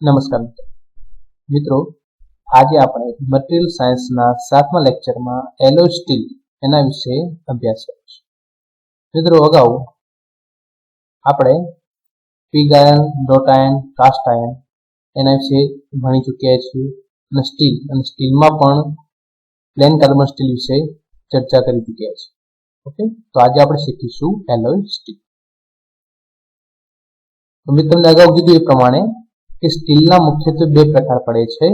નમસ્કાર મિત્રો. મિત્રો, આજે આપણે મટીરિયલ સાયન્સના સાતમા લેક્ચરમાં એલો સ્ટીલ એના વિશે અભ્યાસ કરીશું. મિત્રો, અગાઉ આપણે pig iron wrought iron cast iron એના વિશે ભણી ચૂક્યા છીએ અને સ્ટીલ અને સ્ટીલમાં પણ પ્લેન કાર્બન સ્ટીલ વિશે ચર્ચા કરી ચૂક્યા છીએ. ઓકે? તો આજે આપણે શીખીશું એલોય સ્ટીલ તો મેં તમને અગાઉ કીધું એ પ્રમાણે કે સ્ટીલના મુખ્યત્વે બે પ્રકાર પડે છે.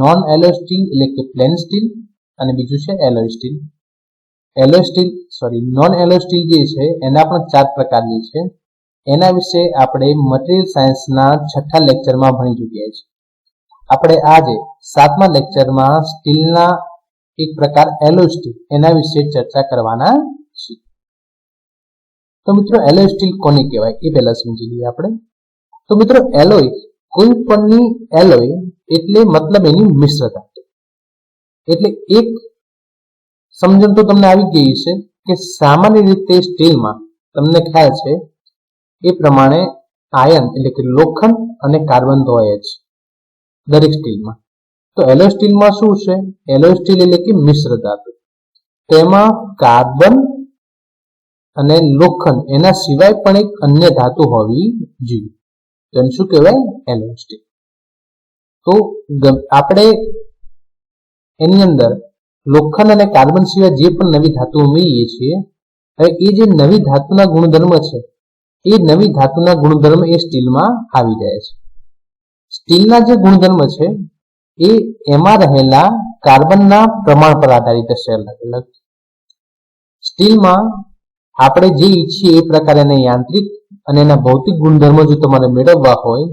નોન એલોય સ્ટીલ એટલે કે પ્લેન સ્ટીલ અને બીજું છે alloy steel alloy steel sorry non alloy steel જે છે, એના પણ ચાર પ્રકારની છે. એના વિશે આપણે મટીરિયલ સાયન્સના છઠ્ઠા લેક્ચરમાં ભણી ચૂક્યા છીએ. આપણે આજે સાતમા લેક્ચરમાં સ્ટીલના એક પ્રકાર એલોય સ્ટીલ એના વિશે ચર્ચા કરવાના છીએ. તો મિત્રો એલોય સ્ટીલ કોને કહેવાય? એ પહેલા સમજી લઈએ આપણે. તો મિત્રો એલોય કોઈ પણની એલોય એટલે મતલબ એની મિશ્રતા. એટલે એક સમજણ તો તમને આવી ગઈ છે કે સામાન્ય રીતે સ્ટીલમાં તમને ખ્યાલ છે એ પ્રમાણે આયન એટલે કે લોખંડ અને કાર્બન તો હોય જ દરેક સ્ટીલમાં. તો એલો સ્ટીલમાં શું છે? એલો સ્ટીલ એટલે કે મિશ્ર ધાતુ. તેમાં કાર્બન અને લોખંડ એના સિવાય પણ એક અન્ય ધાતુ હોવી જોઈએ. તેને શું કહેવાય? એલોસ્ટિક તો આપણે એની અંદર લોખંડ અને કાર્બન સિવાય જે પણ નવી ધાતુ ઉમેરીએ છીએ, હવે એ જે નવી ધાતુના ગુણધર્મ છે, એ નવી ધાતુના ગુણધર્મ એ સ્ટીલમાં આવી જાય છે. સ્ટીલના જે ગુણધર્મ છે, એ એમાં રહેલા કાર્બનના પ્રમાણ પર આધારિત હશે અલગ અલગ. સ્ટીલમાં આપણે જે ઈચ્છીએ એ પ્રકારે એને યાંત્રિક અને એના ભૌતિક ગુણધર્મો જો તમારે મેળવવા હોય,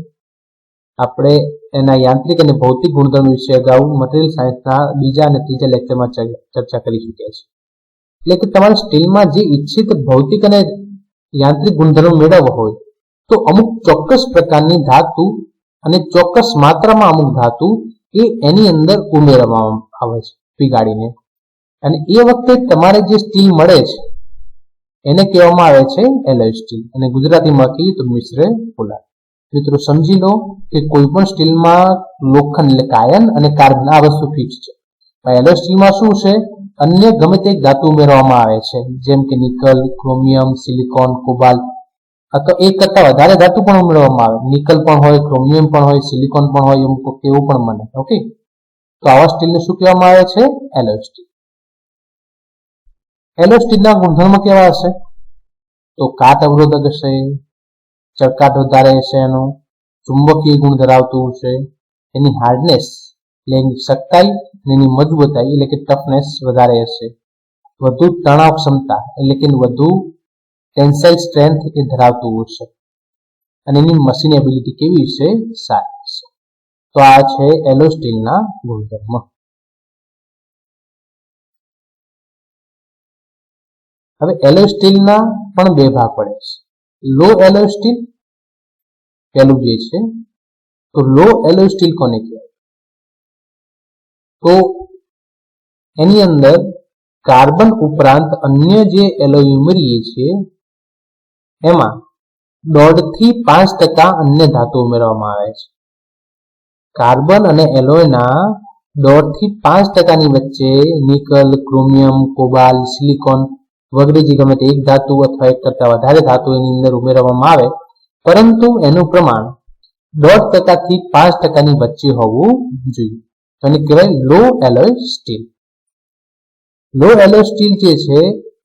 આપણે એના યાંત્રિક અને ભૌતિક ગુણધર્મ વિશે અગાઉ મટીરિયલ સાયન્સના બીજા અને ત્રીજા લેક્ચરમાં ચર્ચા કરી ચૂક્યા છે એટલે કે તમારે સ્ટીલમાં જે ઈચ્છિત ભૌતિક અને યાંત્રિક ગુણધર્મ મેળવવો હોય, તો અમુક ચોક્કસ પ્રકારની ધાતુ અને ચોક્કસ માત્રામાં અમુક ધાતુ એ એની અંદર ઉમેરવામાં આવે છે પીગાડીને અને એ વખતે તમારે જે સ્ટીલ મળે છે એને કહેવામાં આવે છે એલએસટી અને ગુજરાતીમાં કહીએ તો મિશ્ર પોલાદ મિત્રો, સમજી લો કે કોઈ પણ સ્ટીલમાં લોખંડ એટલે કાયન અને કાર્બન આ વસ્તુ ફિક્સ છે. એલએસટીમાં શું છે? અન્ય ગમે તે ધાતુ ઉમેરવામાં આવે છે, જેમ કે નિકલ, ક્રોમિયમ, સિલિકોન, કોબાલ્ટ. અથવા એક કરતા વધારે ધાતુ પણ ઉમેરવામાં આવે. નિકલ પણ હોય, ક્રોમિયમ પણ હોય, સિલિકોન પણ હોય એમ એવું પણ બને ઓકે તો આવા સ્ટીલને શું કહેવામાં આવે છે? એલોય સ્ટીલ એલો સ્ટીલના ગુણધર્મ કેવા હશે? તો કાટ અવરોધક હશે ચળકાટ વધારે હશે એનો, ચુંબકીય ગુણ ધરાવતું હશે, એની હાર્ડનેસ એટલે એની સખ્તાઈ એની મજબૂતાઈ, એટલે કે ટફનેસ વધારે હશે. વધુ તણાવ ક્ષમતા, એટલે કે વધુ ટેન્સાઇલ સ્ટ્રેન્થ એ ધરાવતું હશે. અને એની મશીન એબિલિટી કેવી હશે? સારી હશે. તો આ છે એલો સ્ટીલના ગુણધર્મ. હવે એલોય સ્ટીલના પણ બે ભાગ પડે છે. લો એલોય સ્ટીલ જે છે, તો લો એલોય કોને કહેવાય? તો એની અંદર કાર્બન ઉપરાંત અન્ય જે એલોય ઉમેરીએ છીએ, એમાં દોઢથી પાંચ ટકા અન્ય ધાતુ ઉમેરવામાં આવે છે. કાર્બન અને એલોયના દોઢથી પાંચ ટકાની વચ્ચે નિકલ, ક્રોમિયમ કોબાલ સિલિકોન વગેરે ગમે તે એક ધાતુ અથવા એક કરતા વધારે ધાતુ એની અંદર ઉમેરવામાં આવે, પરંતુ એનું પ્રમાણ દોઢ ટકાથી પાંચ ટકાની વચ્ચે હોવું જોઈએ. એને કહેવાય low alloy steel. Low alloy steel જે છે,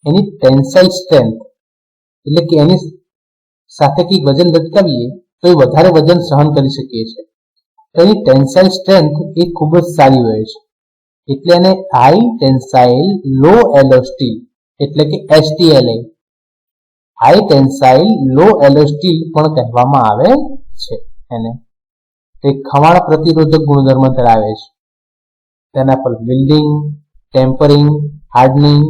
એની ટેન્સાઇલ સ્ટ્રેન્થ, એટલે કે એની સાથે કંઈક વજન લટકાવીએ, તો એ વધારે વજન સહન કરી શકીએ છીએ. તો એની ટેન્સાઇલ સ્ટ્રેન્થ એ ખૂબ જ સારી હોય છે. એટલે એને high tensile low alloy steel એટલે કે HTLA high tensile low LST પણ કહેવામાં આવે છે એને. તે ખવાણ પ્રતિરોધક ગુણધર્મ ધરાવે છે. તેના પર બિલ્ડિંગ ટેમ્પરિંગ હાર્ડનિંગ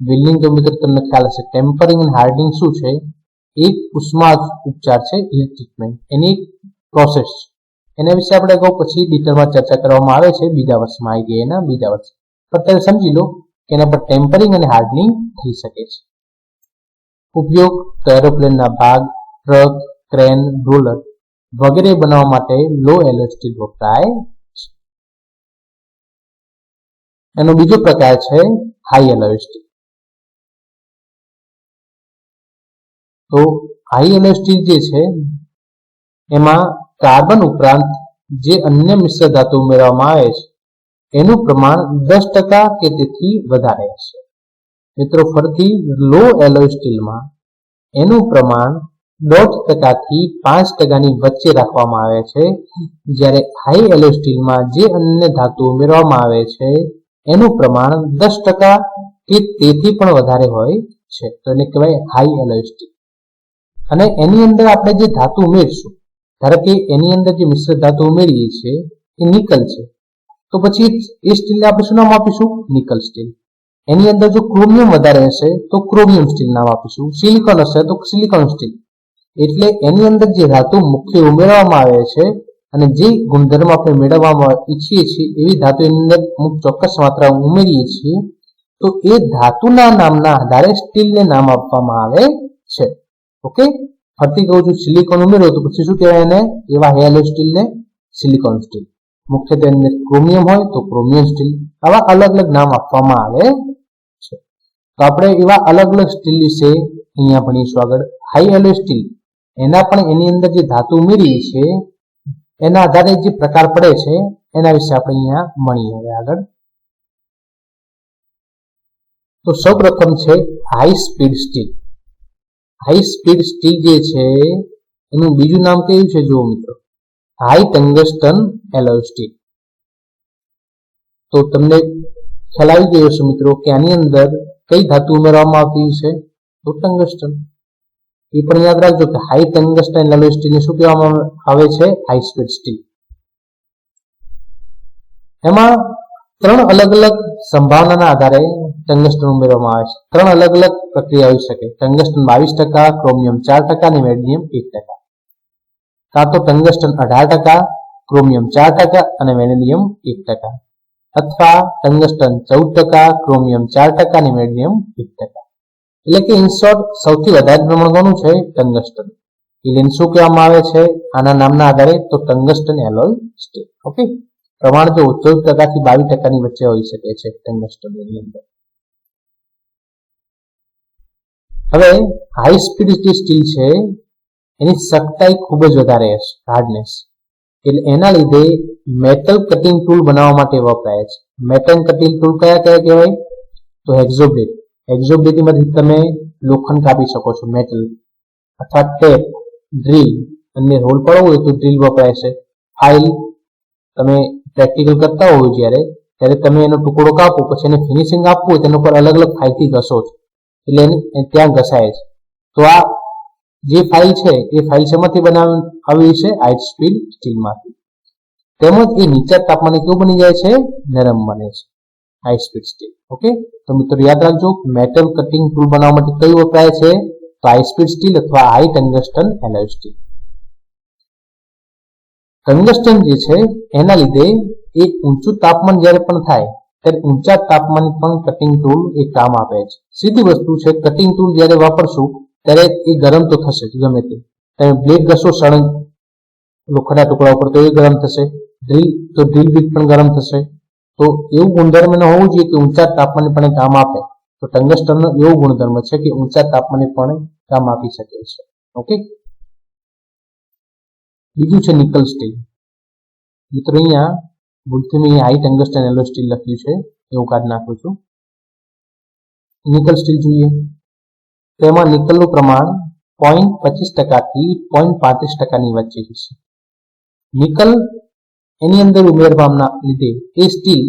બિલ્ડિંગ તો મિત્રો તમને ખ્યાલ હશે ટેમ્પરિંગ અને હાર્ડનિંગ શું છે? એક ઉષ્મા ઉપચાર છે ટ્રીટમેન્ટ એની પ્રોસેસ છે. એના વિશે આપણે અગાઉ પછી ડિટેલમાં ચર્ચા કરવામાં આવે છે, બીજા વર્ષમાં એના, બીજા વર્ષ. પણ તમે સમજી લો એના પર ટેમ્પરિંગ અને હાર્ડનિંગ થઈ શકે છે. ઉપયોગ તો એરોપ્લેનના ભાગ ટ્રક ક્રેન રોલર વગેરે બનાવવા માટે લો એલો સ્ટીલ વપરાય છે. એનો બીજો પ્રકાર છે હાઈ સ્ટીલ તો હાઈ સ્ટીલ જે છે, એમાં કાર્બન ઉપરાંત જે અન્ય મિશ્ર ધાતુ ઉમેરવામાં આવે છે એનું પ્રમાણ દસ ટકા કે તેથી વધારે હશે. મિત્રો ફરતી લો એલોય સ્ટીલમાં એનું પ્રમાણ દોઢ ટકાથી પાંચ ટકાની વચ્ચે રાખવામાં આવે છે. જ્યારે હાઈ એલોય સ્ટીલમાં જે અન્ય ધાતુ ઉમેરવામાં આવે છે, એનું પ્રમાણ દસ ટકા કે તેથી પણ વધારે હોય છે. તો એને કહેવાય હાઈ એલોય સ્ટીલ અને એની અંદર આપણે જે ધાતુ ઉમેરશું, ધારો કે એની અંદર જે મિશ્ર ધાતુ ઉમેરીએ છીએ, એ નિકલ છે. તો પછી એ સ્ટીલને આપણે શું નામ આપીશું? Nickel steel. એની અંદર જો ક્રોમિયમ વધારે હશે તો ક્રોમિયમ સ્ટીલ નામ આપીશું. સિલિકોન હશે તો સિલિકોન સ્ટીલ. એટલે એની અંદર જે ધાતુ મુખ્ય ઉમેરવામાં આવે છે અને જે ગુણધર્મ આપણે મેળવવામાં ઈચ્છીએ છીએ, એવી ધાતુ એની અંદર અમુક ચોક્કસ માત્રા ઉમેરીએ છીએ, તો એ ધાતુના નામના આધારે સ્ટીલને નામ આપવામાં આવે છે. ઓકે? ફરતી કહું છું, સિલિકોન ઉમેરો તો પછી શું કહેવાય એને? એવા હેલો સ્ટીલને સિલિકોન સ્ટીલ. મુખ્યત્વે અંદર ક્રોમિયમ હોય તો ક્રોમિયમ સ્ટીલ. આવા અલગ અલગ નામ આપવામાં આવે છે. તો આપણે એવા અલગ અલગ સ્ટીલ વિશે અહીંયા ભણીશું આગળ. High alloy steel. એના પણ એની અંદર જે ધાતુ ઉમેરીએ છે એના આધારે જે પ્રકાર પડે છે, એના વિશે આપણે અહીંયા મળીએ હવે આગળ. તો સૌ પ્રથમ છે high speed steel. High speed steel જે છે, એનું બીજું નામ કયું છે, જુઓ મિત્રો. હાઈ ટંગસ્ટન એલોય સ્ટીલ તો તમને ખ્યાલ આવી ગયો છે મિત્રો કે આની અંદર કઈ ધાતુ ઉમેરવામાં આવતી છે? તો ટંગસ્ટન એ પણ યાદ રાખજો કે હાઈ ટંગસ્ટન એલોય સ્ટીલને શું કહેવામાં આવે છે? હાઈ સ્પીડ સ્ટીલ એમાં ત્રણ અલગ અલગ સંભાવનાના આધારે ટંગસ્ટન ઉમેરવામાં આવે છે. ત્રણ અલગ અલગ પ્રક્રિયા હોઈ શકે. ટંગસ્ટન બાવીસ ટકા ક્રોમિયમ ચાર ટકા અને મેગ્નિયમ એક ટકા. કાં તો ટંગસ્ટન અઢાર ટકા, ક્રોમિયમ ચાર ટકા અને વેનેડિયમ એક ટકા. અથવા ટંગસ્ટન ચૌદ ટકા, ક્રોમિયમ ચાર ટકા અને મેગ્નિયમ એક ટકા. એટલે કે ઇન સૌથી વધારે પ્રમાણ કોનું છે? ટંગસ્ટન એટલે શું કહેવામાં આવે છે? આના નામના આધારે તો ટંગસ્ટન એલોય સ્ટીલ ઓકે પ્રમાણ તો ચૌદ ટકાથી બાવીસ ટકાની વચ્ચે હોઈ શકે છે ટંગસ્ટનની અંદર. હવે હાઈ સ્પીડ સ્ટીલ છે. એની સખ્તાઈ ખૂબ જ વધારે હશે હાર્ડનેસ એટલે એના લીધે મેટલ કટિંગ ટૂલ બનાવવા માટે વપરાય છે. મેટલ કટિંગ ટૂલ કયા કયા કહેવાય? તો એક્ઝોબ્લેડ એક્ઝોબ્લેડમાંથી તમે લોખંડ કાપી શકો છો મેટલ અથવા ટેપ ડ્રીલ અને રોલ પડવો હોય તો ડ્રીલ વપરાય છે. ફાઇલ તમે પ્રેક્ટિકલ કરતા હોય જ્યારે, ત્યારે તમે એનો ટુકડો કાપો, પછી એને ફિનિશિંગ આપવું હોય તેના પર અલગ અલગ ફાઇલથી ઘસો છો. એટલે એને ત્યાં ઘસાય છે. તો આ જે ફાઇલ છે, એ ફાઇલ શેમાંથી બનાવી, આવી છે? હાઈ સ્પીડ સ્ટીલમાંથી તેમજ એ નીચા તાપમાને કેવું બની જાય છે? નરમ બને છે. હાઈ સ્પીડ સ્ટીલ ઓકે તો મિત્રો યાદ રાખજો મેટલ કટિંગ ટૂલ બનાવવા માટે કયું વપરાય છે? તો હાઈ સ્પીડ સ્ટીલ અથવા high tungsten alloy steel tungsten જે છે, એના લીધે એ ઊંચું તાપમાન જ્યારે પણ થાય, ત્યારે ઊંચા તાપમાન પણ કટિંગ ટૂલ એ કામ આપે છે. સીધી વસ્તુ છે કટિંગ ટૂલ જ્યારે વાપરશું ત્યારે એ ગરમ તો થશે ગમે તે. તમે બ્લેડ ઘસો, સળંગ, લોખંડના ટુકડા ઉપર તો એ ગરમ થશે. ડ્રીલ તો ડ્રીલ બીટ પણ ગરમ થશે. તો એવું ગુણધર્મ ન હોવું જોઈએ કે ઊંચા તાપમાને પણ કામ આપે. તો ટંગસ્ટનનો એવો ગુણધર્મ છે કે ઊંચા તાપમાને પણ કામ આપી શકે છે. ઓકે? બીજું છે નિકલ સ્ટીલ. મિત્રો, અહીંયા ભૂલથી મેં હાઈ ટંગસ્ટન એલો સ્ટીલ લખ્યું છે. એવું કાઢ નાખું છું. નિકલ સ્ટીલ જોઈએ. તેમાં નિકલનું પ્રમાણ પોઈન્ટ પચીસ ટકાથી પોઈન્ટ પાંત્રીસ ટકાની વચ્ચે છે નિકલ એની અંદર ઉમેરવાના લીધે એ સ્ટીલ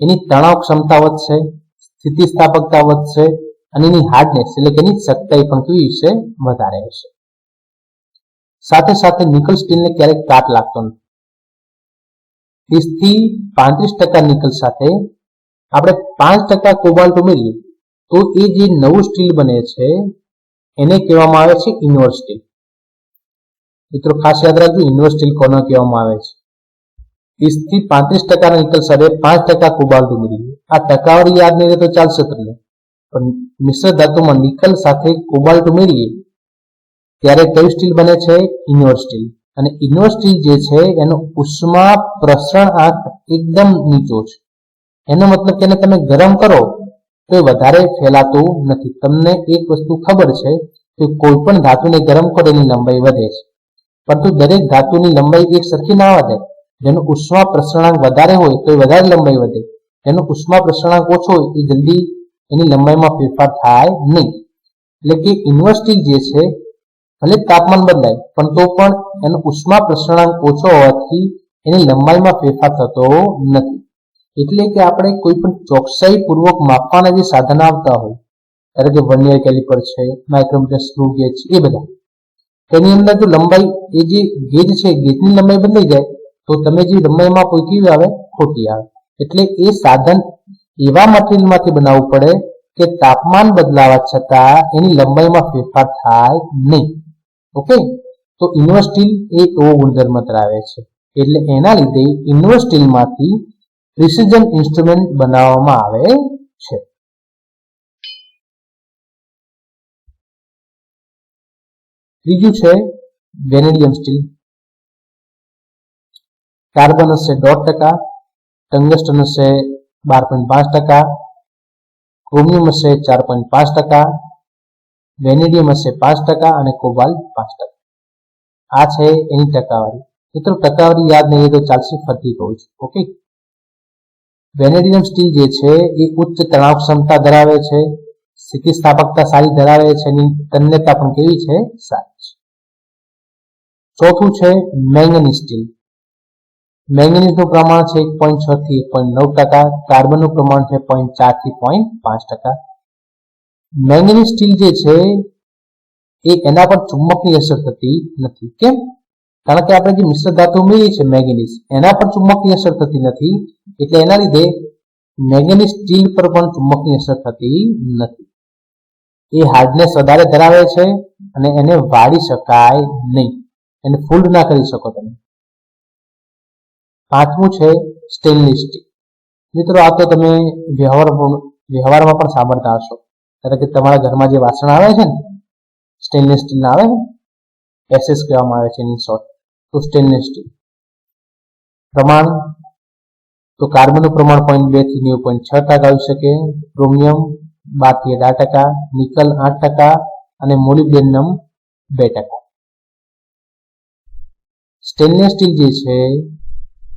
એની તણાવ ક્ષમતા વધશે, સ્થિતિસ્થાપકતા વધશે અને એની હાર્ડનેસ એટલે કે એની સખ્તાઈ પણ કેવી હશે? વધારે હશે. સાથે સાથે નિકલ સ્ટીલને ક્યારેક કાટ લાગતો નથી. ત્રીસથી પાંત્રીસ ટકા નિકલ સાથે આપણે પાંચ ટકા કોબાલ્ટ ઉમેરીએ તો એ જે નવું સ્ટીલ બને છે, એને કહેવામાં આવે છે ઇનવર સ્ટીલ. મિત્રો, ખાસ યાદ રાખજો ઇનવર સ્ટીલ કોને કહેવામાં આવે છે? ત્રીસથી પાંત્રીસ ટકાના નિકલ સાથે પાંચ ટકા કોબાલ્ટ ઉમેરીએ આ ટકાવારી યાદ નહીં તો ચાલશે તમને પણ મિશ્ર ધાતુમાં નિકલ સાથે કોબાલ્ટ ઉમેરીએ, ત્યારે કયું સ્ટીલ બને છે? Invar steel. અને ઇન્વર્સ સ્ટીલ જે છે, એનો ઉષ્મા પ્રસરણ આંક એકદમ નીચો છે. એનો મતલબ કે તમે ગરમ કરો તો વધારે ફેલાતું નથી. તમને એક વસ્તુ ખબર છે કે કોઈ પણ ધાતુને ગરમ કરો એની લંબાઈ વધે છે. પરંતુ દરેક ધાતુની લંબાઈ એક સરખી ના વધે. જેનો ઉષ્મા પ્રસરણાંક વધારે હોય તો એ વધારે લંબાઈ વધે. જેનો ઉષ્મા પ્રસરણાંક ઓછો હોય એ જલ્દી એની લંબાઈમાં ફેરફાર થાય નહીં. એટલે કે ઇન્વર્સ્ટિક જે છે, ભલે તાપમાન બદલાય, પણ તો પણ એનો ઉષ્મા પ્રસરણાંક ઓછો હોવાથી એની લંબાઈમાં ફેરફાર થતો નથી. એટલે કે આપણે કોઈ પણ ચોકસાઈ પૂર્વક માપવાના જે સાધન આવતા હોય ત્યારે કે વર્નિયર કેલિપર છે માઇક્રોમીટર સ્ક્રૂ ગેજ, એ બધા. તેની અંદર જો લંબાઈ, એ જે ગેજ છે, ગેજની લંબાઈ બદલાઈ જાય, તો તમે જે લંબાઈમાં કોઈ કેવી આવે, ખોટી આવે. એટલે એ સાધન એવા મટીરિયલમાંથી બનાવવું પડે કે તાપમાન બદલાવા છતાં એની લંબાઈમાં ફેરફાર થાય નહીં. ઓકે? તો ઇન્વર્સ્ટીલ એ એવો ગુણધર્મ ધરાવે છે. એટલે એના લીધે ઇન્વર્સ સ્ટીલમાંથી પ્રિસિઝન ઇન્સ્ટ્રુમેન્ટ બનાવવામાં આવે છે. ત્રીજું છે વેનેડિયમ સ્ટીલ. કાર્બન હશે દોઢ ટકા, ટંગસ્ટન હશે બાર પોઈન્ટ પાંચ ટકા, ક્રોમિયમ હશે ચાર પોઈન્ટ પાંચ ટકા વેનેડિયમ હશે પાંચ ટકા અને કોબાલ પાંચ ટકા. આ છે એની ટકાવારી. મિત્રો, ટકાવારી યાદ નહીં તો ચાલશે, ફરતી કહું છું ઓકે? વેનેડિયમ સ્ટીલ જે છે, એ ઉચ્ચ તણાવ ક્ષમતા ધરાવે છે, સ્થિતિસ્થાપકતા સારી ધરાવે છે એની તન્યતા પણ કેવી છે? સારી છે. ચોથું છે મેંગનીઝ સ્ટીલ. મેંગનીઝનું પ્રમાણ છે એક પોઈન્ટ છ થી એક પોઈન્ટ નવ ટકા, કાર્બનનું પ્રમાણ છે પોઈન્ટ ચારથી પોઈન્ટ પાંચ ટકા. મેંગનીઝ સ્ટીલ જે છે, એ એના પર ચુંબકની અસર થતી નથી. કેમ? કારણ કે આપણે જે મિશ્ર ધાતુ મેળવી છે મેંગનીઝ, એના પર ચુંબકની અસર થતી નથી. એટલે એના લીધે મેંગનીઝ સ્ટીલ પર પણ ચુંબકની અસર થતી નથી. એ હાર્ડનેસ વધારે ધરાવે છે અને એને વાળી શકાય નહીં. એને ફોલ્ડ ના કરી શકો તમે. પાંચમું છે સ્ટેનલેસ સ્ટીલ. મિત્રો, આ તો તમે વ્યવહાર વ્યવહારમાં પણ સાંભળતા હશો. એટલે કે તમારા ઘરમાં જે વાસણ આવે છે ને, સ્ટેનલેસ સ્ટીલના આવે ને, એસએસ કહેવામાં આવે છે એની શોર્ટ. તો સ્ટેનલેસ સ્ટીલ. પ્રમાણ તો કાર્બનનું પ્રમાણ પોઈન્ટ બેથી નેવું પોઈન્ટ છ ટકા આવી શકે. ક્રોમિયમ બારથી અઢાર ટકા, નિકલ આઠ ટકા અને મોલિબ્ડેનમ બે ટકા. સ્ટેનલેસ સ્ટીલ જે છે,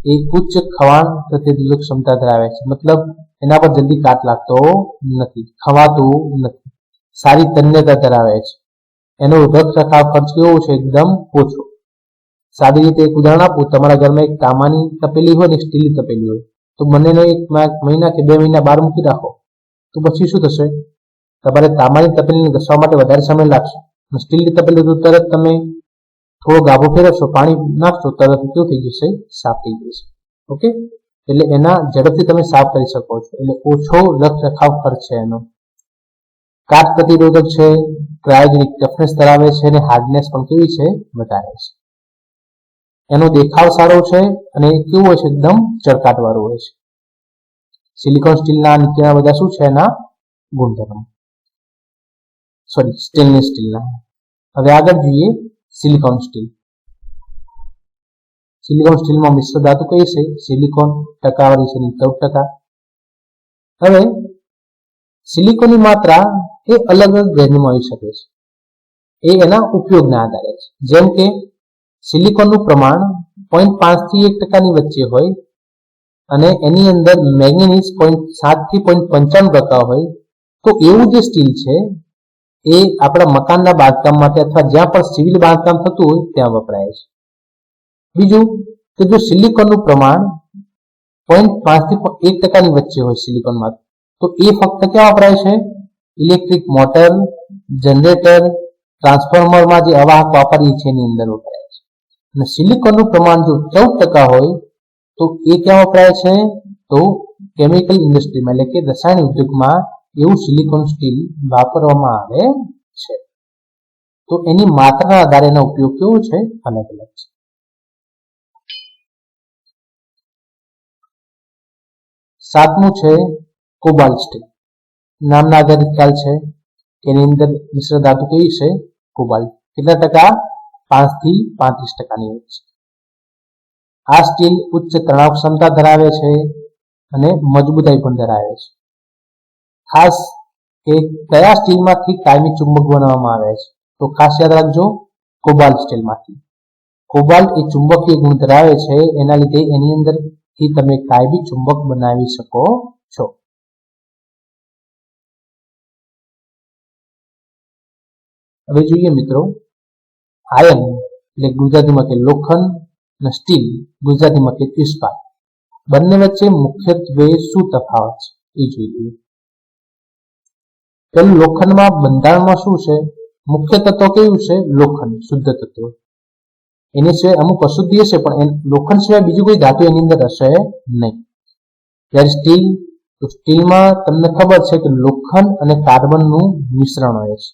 એ ઉચ્ચ ખવાણ પ્રતિરોધક ક્ષમતા ધરાવે છે. મતલબ એના પર જલ્દી કાટ લાગતો નથી, ખવાતું નથી. સારી તન્યતા ધરાવે છે. એનો રખરખાવ ખર્ચ કેવો છે? એકદમ ઓછો. સાદી રીતે એક ઉદાહરણ આપું. તમારા ઘરમાં એક તામાની તપેલી હોય ને સ્ટીલની તપેલી હોય, તો બંનેનો એક મહિના કે બે મહિના બહાર મૂકી રાખો. તો પછી શું થશે? તમારે તામાની તપેલીને ઘસવા માટે વધારે સમય લાગશે. સ્ટીલની તપેલી તો તરત તમે થોડો ગાભો ફેરવશો, પાણી નાખશો, તરત કેવું થઈ જશે? સાફ થઈ જશે. ઓકે? એટલે એના ઝડપથી તમે સાફ કરી શકો છો. એટલે ઓછો રખરખાવ ખર્ચ છે એનો. કાટ પ્રતિરોધક છે, ક્રાયોજેનિક ટફનેસ ધરાવે છે અને હાર્ડનેસ પણ કેવી છે? વધારે છે. એનો દેખાવ સારો છે અને કેવું હોય છે એકદમ ચળકાટવાળું હોય છે. સિલિકોન સ્ટીલના નીચેના બધા શું છે એના ગુણધર્મો? સોરી સ્ટેનલેસ સ્ટીલના હવે આગળ જોઈએ સિલિકોન સ્ટીલ સિલિકોન સ્ટીલમાં મિશ્ર ધાતુ કઈ છે? સિલિકોન ટકાવારી છે ચૌદ ટકા. હવે સિલિકોનની માત્રા એ અલગ અલગ ગ્રેડમાં આવી શકે છે. એ એના ઉપયોગના આધારે છે. જેમ કે સિલિકોનનું પ્રમાણ પોઈન્ટ પાંચથી એક ટકાની વચ્ચે હોય અને એની અંદર મેંગેનીઝ પોઈન્ટ સાતથી પોઈન્ટ પંચાણું ટકા હોય, તો એવું જે સ્ટીલ છે, એ આપણા મકાનના બાંધકામ માટે અથવા જ્યાં પણ સિવિલ બાંધકામ થતું હોય, ત્યાં વપરાય છે. બીજું કે જો સિલિકોનનું પ્રમાણ પોઈન્ટ પાંચથી એક ટકાની વચ્ચે હોય સિલિકોનમાં, તો એ ફક્ત ક્યાં વપરાય છે? ઇલેક્ટ્રિક મોટર, જનરેટર, ટ્રાન્સફોર્મરમાં જે અવાહક વાપરીએ છીએ એની અંદર વપરાય છે. અને સિલિકોનનું પ્રમાણ જો ચૌદ ટકા હોય, તો એ ક્યાં વપરાય છે? તો કેમિકલ ઇન્ડસ્ટ્રીમાં એટલે કે રસાયણ ઉદ્યોગમાં એવું સિલિકોન સ્ટીલ વાપરવામાં આવે છે. તો એની માત્રાના આધારે એનો ઉપયોગ કેવો છે? અલગ અલગ છે. સાતમું છે કોબાલ્ટ સ્ટીલ નામના આધારિત ખ્યાલ છે. એની અંદર મિશ્ર ધાતુ કેવી છે? કોબાલ્ટ કેટલા ટકા? પાંચથી પાંત્રીસ ટકાની છે. આ સ્ટીલ ઉચ્ચ તણાવ ક્ષમતા ધરાવે છે અને મજબૂતાઈ પણ ધરાવે છે. ખાસ કે કયા સ્ટીલમાંથી કાયમી ચુંબક બનાવવામાં આવે છે? તો ખાસ યાદ રાખજો, કોબાલ્ટ સ્ટીલમાંથી. કોબાલ્ટ એ ચુંબકીય ગુણ ધરાવે છે, એના લીધે એની અંદરથી તમે કાયમી ચુંબક બનાવી શકો છો. હવે જોઈએ મિત્રો આયન એટલે ગુજરાતીમાં કે લોખંડ અને સ્ટીલ ગુજરાતીમાં કે ઇસ્પાત બંને વચ્ચે મુખ્યત્વે શું તફાવત છે એ જોઈ લઈએ. પેલું લોખંડમાં બંધારણમાં શું છે? મુખ્ય તત્વ કેવું છે? લોખંડ, શુદ્ધ તત્વ. એની સિવાય અમુક અશુદ્ધિ હશે પણ લોખંડ સિવાય બીજું કોઈ ધાતુ એની અંદર હશે નહીં. જ્યારે સ્ટીલ, તો સ્ટીલમાં તમને ખબર છે કે લોખંડ અને કાર્બનનું મિશ્રણ હોય છે.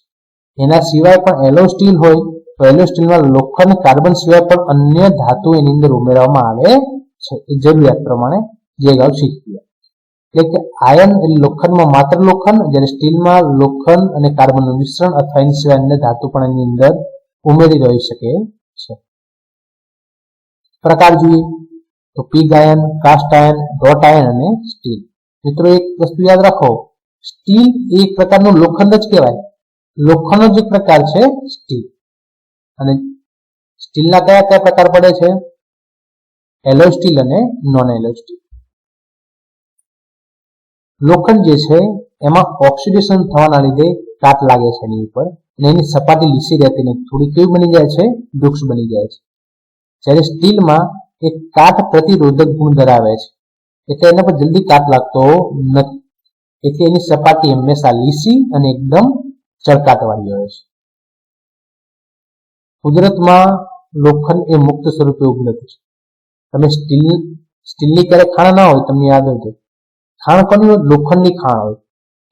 એના સિવાય પણ એલો સ્ટીલ હોય તો સ્ટીલમાં લોખંડ કાર્બન સિવાય પણ અન્ય ધાતુ એની અંદર ઉમેરવામાં આવે છે. એ જરૂરિયાત પ્રમાણે જે અગાઉ શીખી એટલે કે આયન એટલે લોખંડમાં માત્ર લોખંડ, જ્યારે સ્ટીલમાં લોખંડ અને કાર્બનનું મિશ્રણ અથવા એની સિવાય અન્ય ધાતુ પણ એની અંદર ઉમેરી રહી શકે છે. પ્રકાર જોઈએ તો pig iron cast iron wrought iron અને સ્ટીલ મિત્રો, એક વસ્તુ યાદ રાખો સ્ટીલ એક પ્રકારનું લોખંડ જ કહેવાય. લોખંડનો જ પ્રકાર છે સ્ટીલ અને સ્ટીલના કયા કયા પ્રકાર પડે છે? એલો સ્ટીલ અને નોન એલો સ્ટીલ લોખંડ જે છે, એમાં ઓક્સિડેશન થવાના લીધે કાટ લાગે છે એની ઉપર અને એની સપાટી લીસી રહેતી નથી. થોડી કેવી બની જાય છે? વૃક્ષ બની જાય છે. જ્યારે સ્ટીલમાં એક કાટ પ્રતિરોધક ગુણ ધરાવે છે એટલે એના પર જલ્દી કાટ લાગતો નથી એટલે એની સપાટી હંમેશા લીસી અને એકદમ ચળકાટવાળી હોય છે. કુદરતમાં લોખંડ એ મુક્ત સ્વરૂપે ઉપલબ્ધ છે. તમે સ્ટીલ, સ્ટીલની ક્યારેક ખાણ ના હોય, તમને યાદ હોય ખાણ કોની હોય? લોખંડની ખાણ હોય.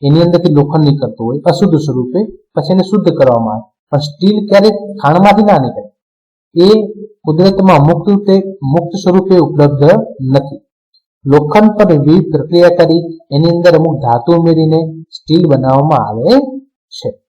એની અંદરથી લોખંડ નીકળતું હોય, અશુદ્ધ સ્વરૂપે, પછી એને શુદ્ધ કરવામાં આવે. પણ સ્ટીલ ક્યારેક ખાણમાંથી ના નીકળે. એ કુદરતમાં મુક્ત રૂપે, મુક્ત સ્વરૂપે ઉપલબ્ધ નથી. લોખંડ પર વિવિધ પ્રક્રિયા કરી, એની અંદર અમુક ધાતુ ઉમેરીને સ્ટીલ બનાવવામાં આવે છે.